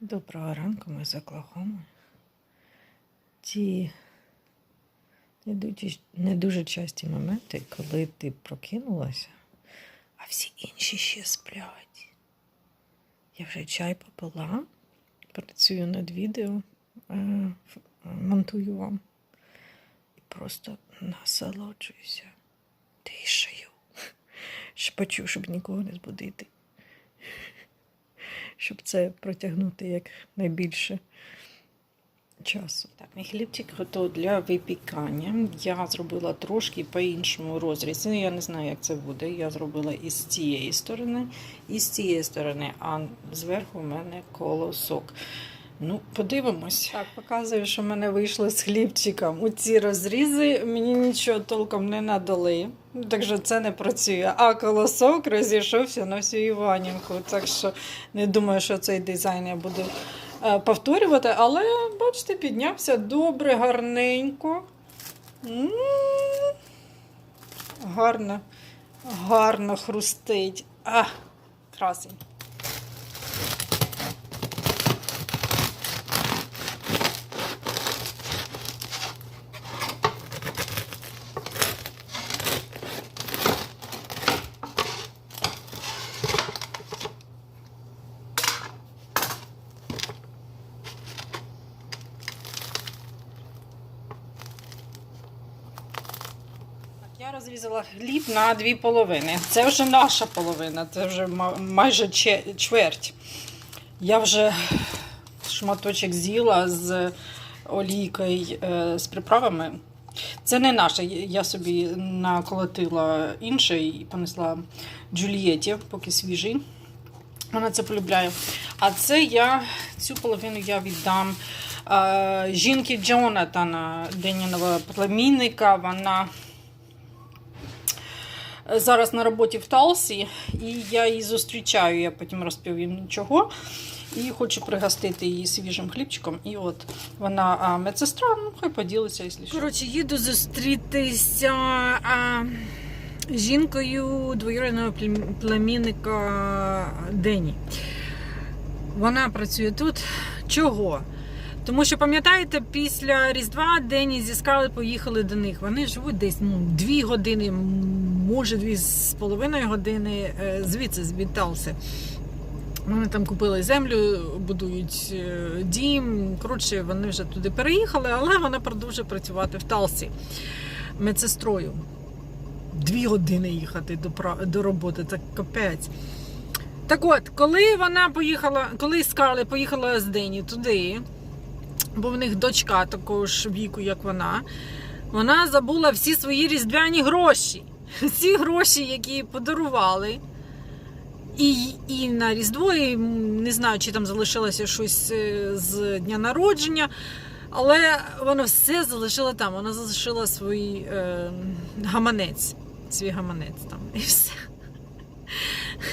Доброго ранку, ми з Оклахоми. Ті не дуже, часті моменти, коли ти прокинулася, а всі інші ще сплять. Я вже чай попила, працюю над відео, е, монтую вам і просто насолоджуюся тишею. Шепочу, щоб нікого не збудити щоб це протягнути як найбільше часу. Так, мій хлібчик готовий для випікання. Я зробила трошки по-іншому розріз. Ну, Я не знаю, як це буде. Я зробила із цієї сторони, і з цієї сторони, а зверху в мене колосок. Ну, подивимось. Так, показую, що в мене вийшло з хлібчиком. У ці розрізи мені нічого толком не надали. Так що це не працює. А колосок розійшовся на всю Іванівку. Так що не думаю, що цей дизайн я буду е, повторювати. Але, бачите, піднявся добре, гарненько. М, Гарно, гарно хрустить. А, красень. Так, Я розрізала хліб на дві половини. Це вже наша половина, це вже майже чверть. Я вже шматочок з'їла з олійкою е, з приправами. Це не наше. Я собі наколотила інше і понесла Джулієті, поки свіжий. Вона це полюбляє. А це я цю половину я віддам е, жінки Джонатана, Деніного племінника. Вона зараз на роботі в Талсі, і я її зустрічаю. Я потім розповім чого. І хочу пригостити її свіжим хлібчиком. І от вона а, медсестра, ну хай поділиться, якщо що. Коротше, їду зустрітися а, жінкою двоюрідного плем- племінника Дені. Вона працює тут. Чого? Тому що, пам'ятаєте, після Різдва Дені зі Скали поїхали до них. Вони живуть десь ну, дві години, може дві з половиною години е, звідси, з Талси. Вони там купили землю, будують е, дім. Коротше, вони вже туди переїхали, але вона продовжує працювати в Талсі медсестрою. Дві години їхати до, до роботи, так капець. Так от, коли вона поїхала, коли Скарлі поїхала з Дені туди, бо в них дочка такого ж віку, як вона, вона забула всі свої різдвяні гроші. Всі гроші, які подарували. І, і на Різдво, і не знаю, чи там залишилося щось е, з дня народження, але вона все залишила там. Вона залишила свій е, гаманець, свій гаманець там, і все.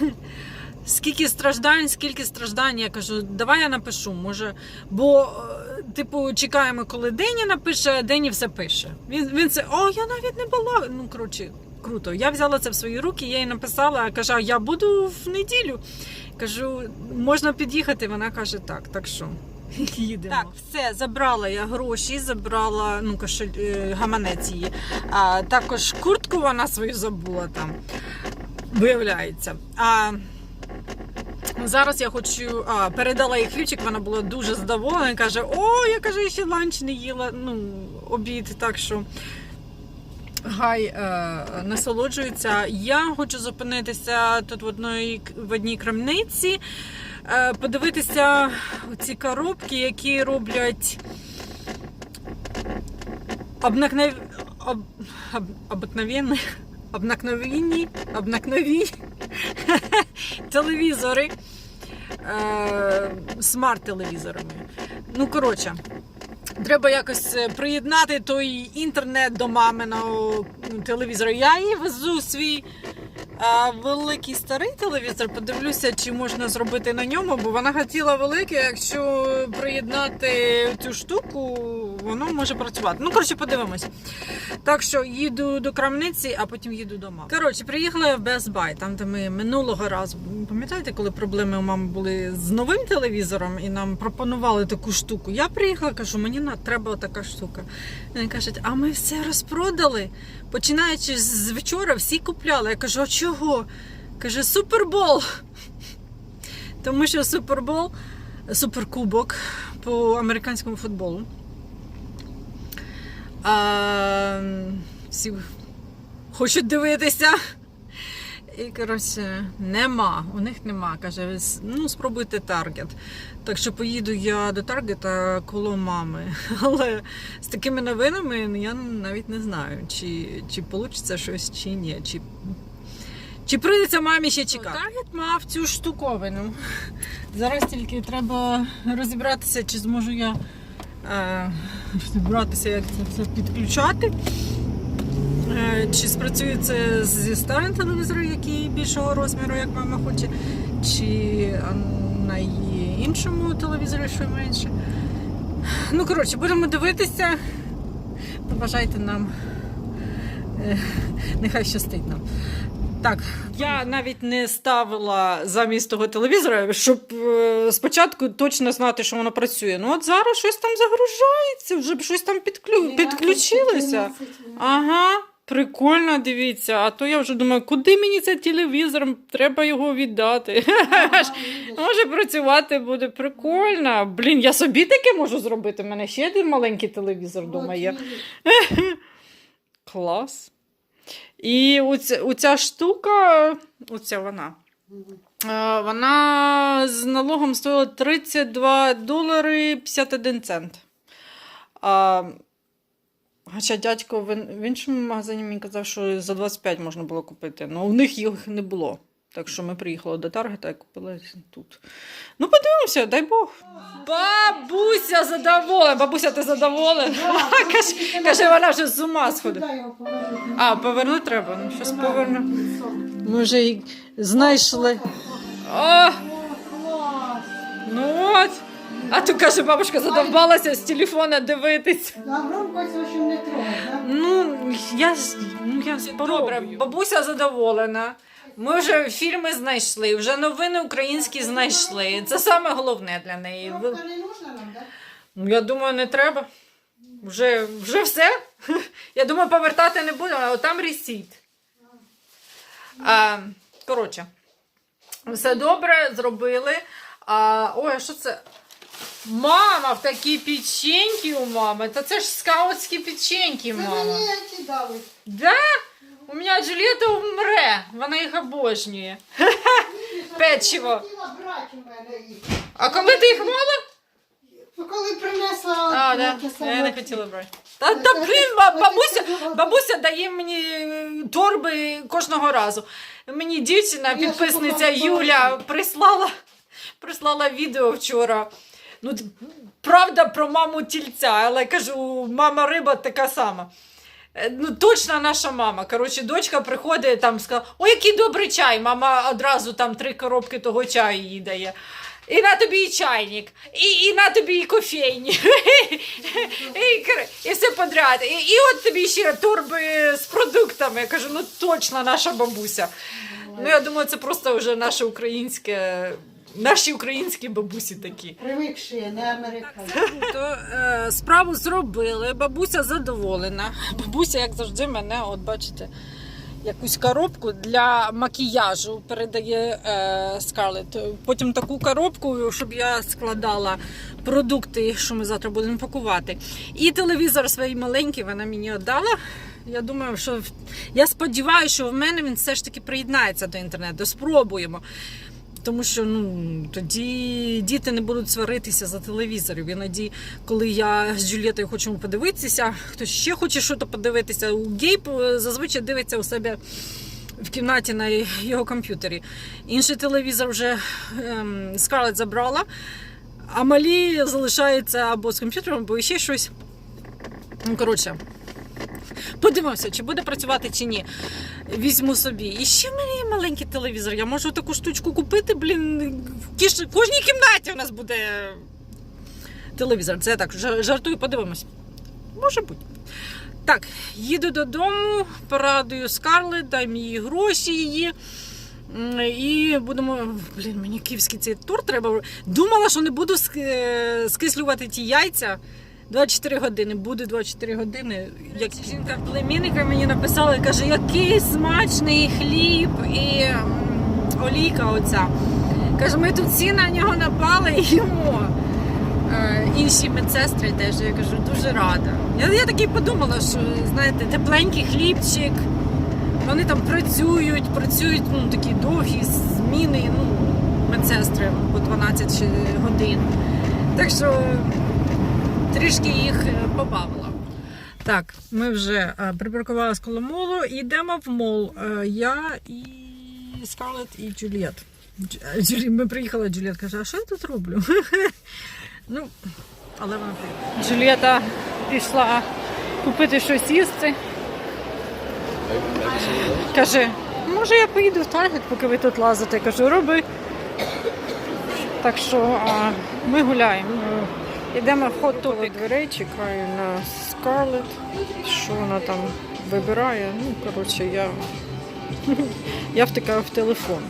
Скільки страждань, скільки страждань, я кажу, давай я напишу, може. Бо, е, типу, чекаємо, коли Дені напише, а Дені все пише. Він, він це, о, я навіть не була. Ну, коротше, круто. Я взяла це в свої руки, я їй написала, кажу, я буду в неділю. Кажу, можна під'їхати. Вона каже, так, так що. Їдемо. Так, все, забрала я гроші, забрала ну, кошель, е, гаманець її. А також куртку вона свою забула там, виявляється. А зараз я хочу. А, передала їй хлібчик, вона була дуже задоволена. Каже: О, я каже, ще ланч не їла. Ну, обід, так що. Гай е, насолоджується. Я хочу зупинитися тут в одній, в одній крамниці, е, подивитися ці коробки, які роблять обнакнов... об... об... обикновенні, обнакновенні, обнакновенні телевізори е, смарт-телевізорами. Ну, коротше. Треба якось е, приєднати той інтернет до маминого телевізора. Я їй везу свій а, великий старий телевізор. Подивлюся, чи можна зробити на ньому, бо вона хотіла великий. Якщо приєднати цю штуку, воно може працювати. Ну, коротше, подивимось. Так що їду до крамниці, а потім їду до мами. Коротше, приїхала в Best Buy, там, де ми минулого разу. Пам'ятаєте, коли проблеми у мами були з новим телевізором і нам пропонували таку штуку? Я приїхала, кажу, мені треба така штука. Вони кажуть, а ми все розпродали. Починаючи з вчора, всі купляли. Я кажу, а чого? Каже, супербол. Тому що супербол, суперкубок по американському футболу. А, всі хочуть дивитися. І, коротше, нема. У них нема. Каже, ну спробуйте таргет. Так що поїду я до таргета коло мами. Але з такими новинами ну, я навіть не знаю, чи, чи вийде щось, чи ні. Чи, чи прийдеться мамі ще чекати. Таргет мав цю штуковину. Зараз тільки треба розібратися, чи зможу я е, розібратися, як це все підключати. Е, Чи спрацює це зі старим телевізором, який більшого розміру, як мама хоче, чи на іншому телевізорі, що менше. Ну, коротше, будемо дивитися. Побажайте нам. Е, Нехай щастить нам. Так, я навіть не ставила замість того телевізора, щоб е, спочатку точно знати, що воно працює. Ну от зараз щось там загружається, вже б щось там підклю... підключилося. Ага, прикольно, дивіться. А то я вже думаю, куди мені цей телевізор? Треба його віддати. Може працювати буде прикольно. Блін, я собі таке можу зробити. У мене ще один маленький телевізор вдома є. Клас. І оця, оця штука, оця вона. е, Вона з налогом стоїла 32 долари 51 цент. А, хоча дядько в, в іншому магазині мені казав, що за 25 можна було купити. але у них їх не було. Так що ми приїхали до Таргета і купили тут. Ну, подивимося, дай Бог. Бабуся задоволена. Бабуся, ти задоволена? Каже, каже, вона вже з ума сходить. А, повернути треба. Ну, щось поверну. Ми вже і знайшли. О, ну от. А тут каже, бабушка задовбалася з телефона дивитись. На громкость, в общем, не трогай. Ну, я, ну, я Добре, бабуся задоволена. Ми вже фільми знайшли, вже новини українські знайшли. Це саме головне для неї. Ви- не нам? Ну, я думаю, не треба. Вже, вже все. Я думаю, повертати не будемо, а там ресіт. А, коротше, все добре, зробили. А, ой, а що це? Мама, в такі печеньки у мами. Та це ж скаутські печеньки, Це мама. мені ці дали. Да? У мене Джулієта вмре. Вона їх обожнює. Печиво. А коли ти їх мала? Ну, Коли принесла А, да. Я не хотіла брати. Та, та блін, бабуся, бабуся дає мені е, торби кожного разу. Мені дівчина, підписниця Юля, прислала, прислала відео вчора. Ну, правда про маму тільця, але кажу, мама риба така сама. Е, Ну, точно наша мама. Коротше, дочка приходить там сказала: О, який добрий чай. Мама одразу там три коробки того чаю їй дає. І на тобі і чайник, і, і на тобі і кофейні. І, і все подряд. І, і от тобі ще торби з продуктами. Я кажу, ну точно наша бабуся. Ну, я думаю, це просто вже наше українське, наші українські бабусі такі. Привикші, не американці. То е, справу зробили, бабуся задоволена. Бабуся, як завжди, мене, от бачите, якусь коробку для макіяжу передає е, Скарлетт. Потім таку коробку, щоб я складала продукти, що ми завтра будемо пакувати. І телевізор свій маленький вона мені віддала. Я думаю, що я сподіваюся, що в мене він все ж таки приєднається до інтернету. Спробуємо. Тому що ну тоді діти не будуть сваритися за телевізорів. Іноді, коли я з Джулієтою хочемо подивитися, хтось ще хоче щось подивитися. У Гейб е, зазвичай дивиться у себе в кімнаті на його комп'ютері. Інший телевізор вже ем, Скарлетт забрала, а малі залишаються або з комп'ютером, або ще щось. Ну, коротше. Подивимося, чи буде працювати чи ні. Візьму собі. І ще є маленький телевізор. Я можу таку штучку купити, блін. В кіш- кожній кімнаті у нас буде телевізор. Це я так жартую, подивимось. Може бути. Так, їду додому, порадую Скарлет, дам їй гроші її. І будемо. Блін, мені київський цей торт треба. Думала, що не буду е, скислювати ті яйця. 24 години, буде 24 години. Як жінка племінника мені написала, каже, який смачний хліб і олійка оця. Каже, ми тут всі на нього напали і їмо. Е, інші медсестри теж, я кажу, дуже рада. Я, я таки подумала, що знаєте, тепленький хлібчик, вони там працюють, працюють ну, такі довгі зміни, ну, медсестри по 12 годин. Так що трішки їх е, побавила. Так, ми вже е, припаркувалися коло молу і йдемо в мол. Е, я і Скарлет і Джуліет. Джулі, ми приїхали, Джуліет каже, а що я тут роблю? ну, але вона приїхала. Джуліета пішла купити щось їсти. Каже, може я поїду в Таргет, поки ви тут лазите. Кажу, роби. Так що а, ми гуляємо. Йдемо в хот-топік дверей, чекаю на Скарлет, що вона там вибирає. Ну, коротше, я, я втикаю в телефон.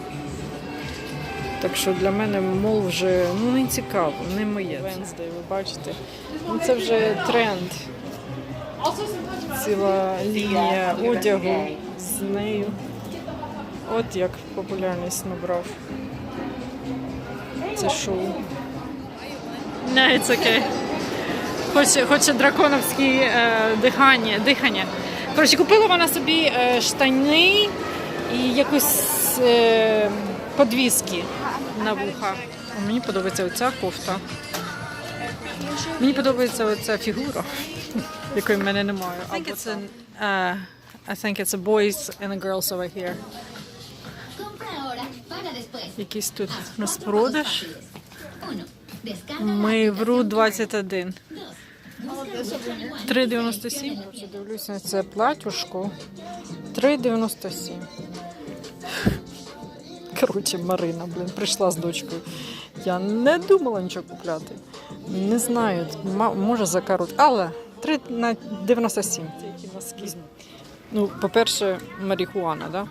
Так що для мене мол вже ну, не цікаво, не моє. Венздей, ви бачите. Ну, це вже тренд. Ціла лінія одягу з нею. От як популярність набрав. Це шоу. Не, it's okay. Хоче, хоче драконовське е, дихання, дихання. Коротше, купила вона собі е, штани і якусь е, подвіски на вуха. Мені подобається оця кофта. Мені подобається оця фігура, якої в мене немає. I think it's, an, uh, I think it's a boys and a girls over here. Якийсь тут розпродаж. Ми в РУ aplicación 21. Dos, busca One One 3,97. Коротше, Дивлюся на це платюшко. 3,97. Коротше, Марина, блін, прийшла з дочкою. Я не думала нічого купляти. Не знаю, може за коротко. Але 3 на 97. Це які носки. Ну, по-перше, марихуана, да?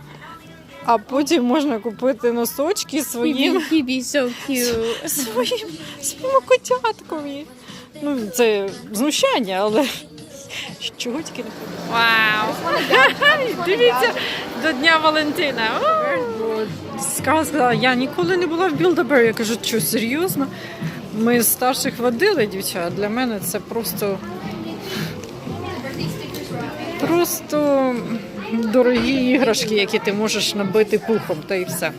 А потім можна купити носочки своїм. So cute. своїм, своєму котяткові. Ну, це знущання, але чого тільки не Вау! Дивіться до Дня Валентина. Сказала, я ніколи не була в Білдебері. Я кажу, що серйозно? Ми старших водили, дівчат. Для мене це просто. Просто дорогі іграшки, які ти можеш набити пухом, та і все.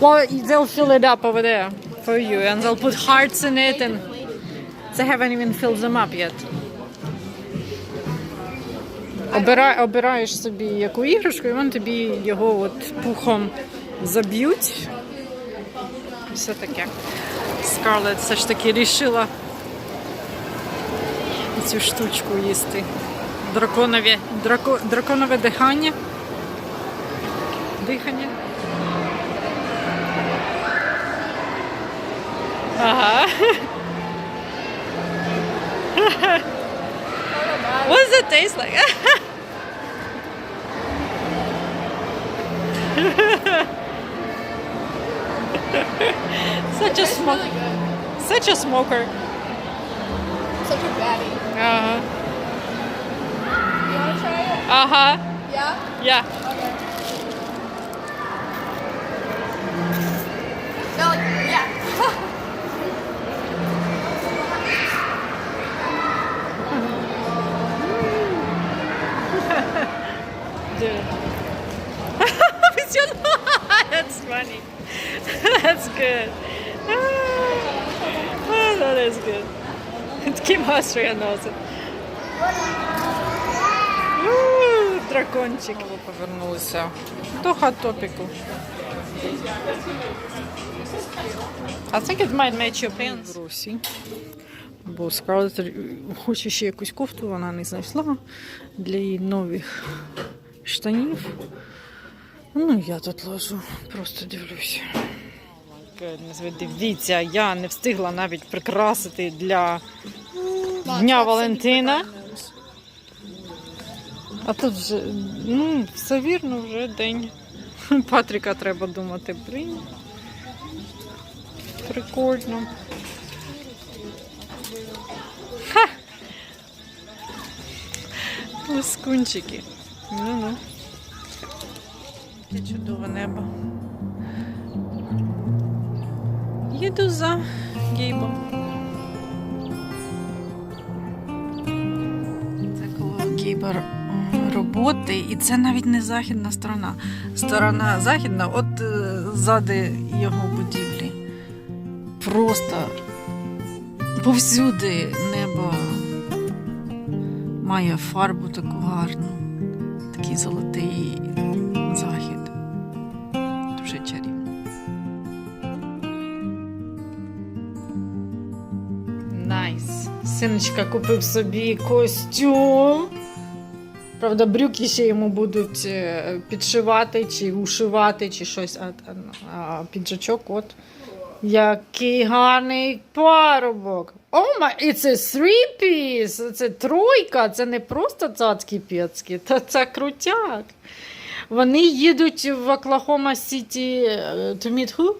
Well, they'll fill it up over there for you, and they'll put hearts in it, and they haven't even filled them up yet. Обирай, обираєш собі яку іграшку, і вони тобі його от пухом заб'ють. Все таке. Скарлет все ж таки рішила цю штучку їсти. Драконове, драко, драконове дихання. Дихання. Ага. What does it taste like? such a smoker. Such a smoker. Such a baddie. Uh Uh huh. Yeah? Yeah. No, like, yeah. Dude. With your That's funny. That's good. Ah, that is good. Kim Austria knows it. Дракончик. Ми повернулися до хат-топіку. I think it might match your pants. В Русі. Бо Скарлетт хоче ще якусь кофту, вона не знайшла для її нових штанів. Ну, я тут ложу, просто дивлюся. Дивіться, я не встигла навіть прикрасити для Дня Валентина. А тут вже, ну, все вірно, вже день. Патріка треба думати, блін. Прикольно. Ха! Лискунчики. Ну-ну. Яке чудове небо. Їду за Гейбом. Це коло Гейба м, роботи, і це навіть не західна сторона. Сторона західна, от е, ззади його будівлі. Просто повсюди небо має фарбу таку гарну, такий золотий захід. Дуже чарівно. Найс. Синочка купив собі костюм. Правда, брюки ще йому будуть е, підшивати, чи ушивати, чи щось. А, а, а піджачок, от. Який гарний парубок. О, май, і це three piece, це тройка, це не просто цацькі пєцькі, та це крутяк. Вони їдуть в Оклахома Сіті е, to meet who?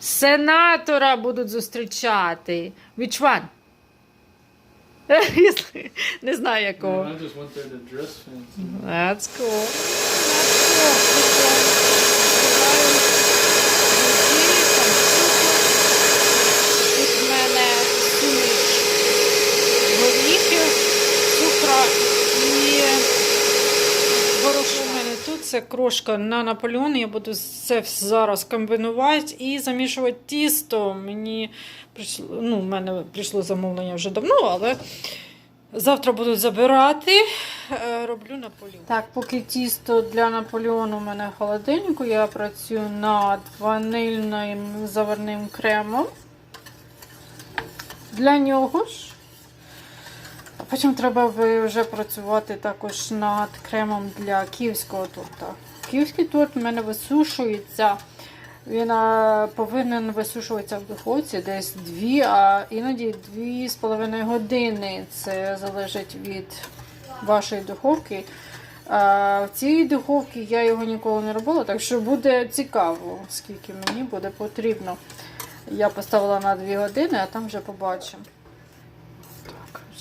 Сенатора будуть зустрічати. Which one? Jestli, ne zná jako. That's cool. That's cool. That's cool. Це крошка на Наполеон. Я буду це зараз комбінувати і замішувати тісто. Мені прийшло, ну, в мене прийшло замовлення вже давно, але завтра буду забирати. Е, Роблю Наполеон. Так, поки тісто для Наполеону у мене в холодильнику, я працюю над ванильним заварним кремом. Для нього ж. Потім треба вже працювати також над кремом для київського торта. Київський торт у мене висушується. Він повинен висушуватися в духовці десь 2, а іноді 2,5 години. Це залежить від вашої духовки. В цій духовці я його ніколи не робила, так що буде цікаво, скільки мені буде потрібно. Я поставила на 2 години, а там вже побачимо.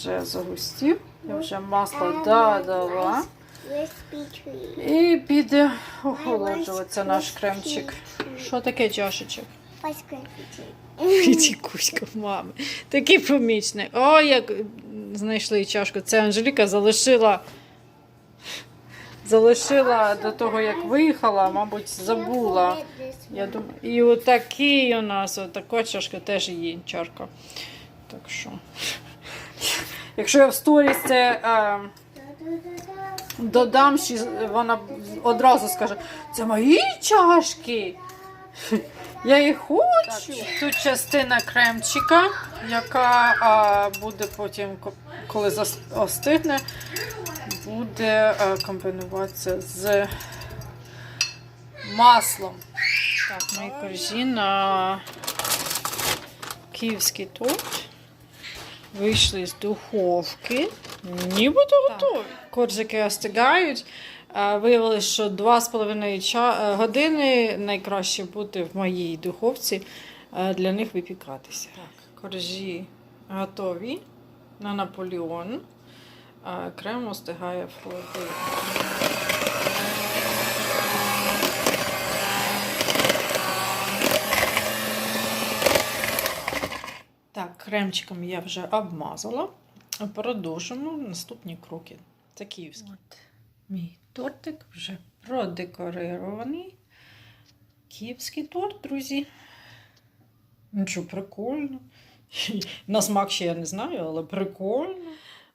Вже загустів. Я вже масло додала. І піде охолоджуватися наш кремчик. Що таке чашечок? Пітікуська мами. Такий помічний. О, як знайшли чашку. Це Анжеліка залишила. Залишила до того, як виїхала, мабуть, забула. Я думаю, і отакий у нас, отака чашка теж її чарка. Так що. Якщо я в сторіс це е, додам, ще вона одразу скаже, це мої чашки. Я їх хочу. Тут частина кремчика, яка а, буде потім, коли остигне, буде а, комбінуватися з маслом. Так, мої коржі на київський торт. Вийшли з духовки. Нібито готові. Коржики остигають. А, Виявилось, що 2,5 ча- е, години найкраще бути в моїй духовці е, для них випікатися. Так, коржі готові на Наполеон. Крем остигає в холодильнику. Так, кремчиком я вже обмазала. Продовжимо наступні кроки. Це київський. От мій тортик вже продекорирований. Київський торт, друзі. Ну що, прикольно. На смак ще я не знаю, але прикольно.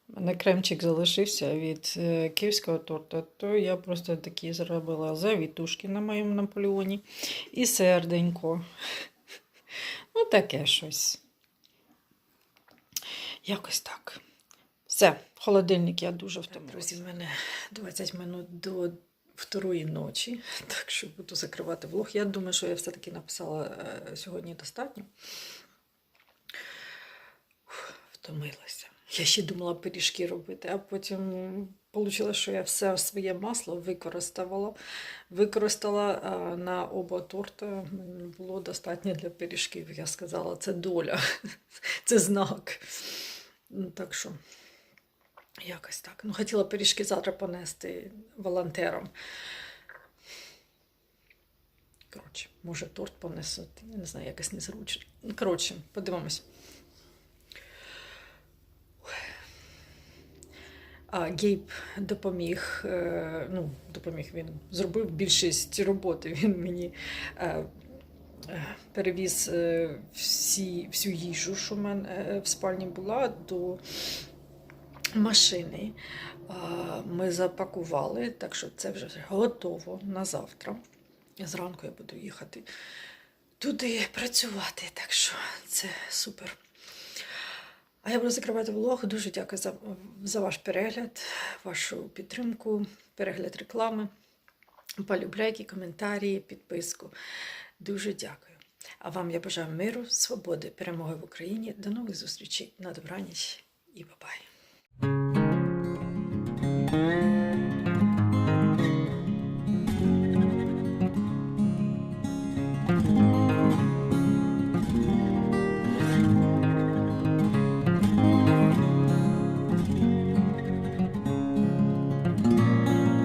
У мене кремчик залишився від е, київського торта, то я просто такі зробила завітушки на моєму наполеоні і серденько. Ну, таке щось. Якось так. Все, холодильник я дуже втомилася. Друзі, в мене 20 минут до второї ночі, так що буду закривати влог. Я думаю, що я все-таки написала е, сьогодні достатньо. втомилася. Я ще думала пиріжки робити, а потім вийшло, що я все своє масло використала. Використала а, на оба торти. Було достатньо для пиріжків. Я сказала, це доля, це знак. Ну, Так що, якось так. Ну, хотіла пиріжки завтра понести волонтерам. Коротше, може, торт понесуть. Я не знаю, якось незручно. Ну, Коротше, подивимось. Гейб допоміг, е, ну, допоміг він зробив більшість роботи. Він мені е, перевіз е, всі, всю їжу, що в мене е, в спальні була, до машини. Ми запакували, так що це вже готово на завтра. Зранку я буду їхати туди працювати, так що це супер. А я буду закривати влог. Дуже дякую за, за ваш перегляд, вашу підтримку, перегляд реклами, полюбляйки, коментарі, підписку. Дуже дякую. А вам я бажаю миру, свободи, перемоги в Україні. До нових зустрічей на добраніч і бабай.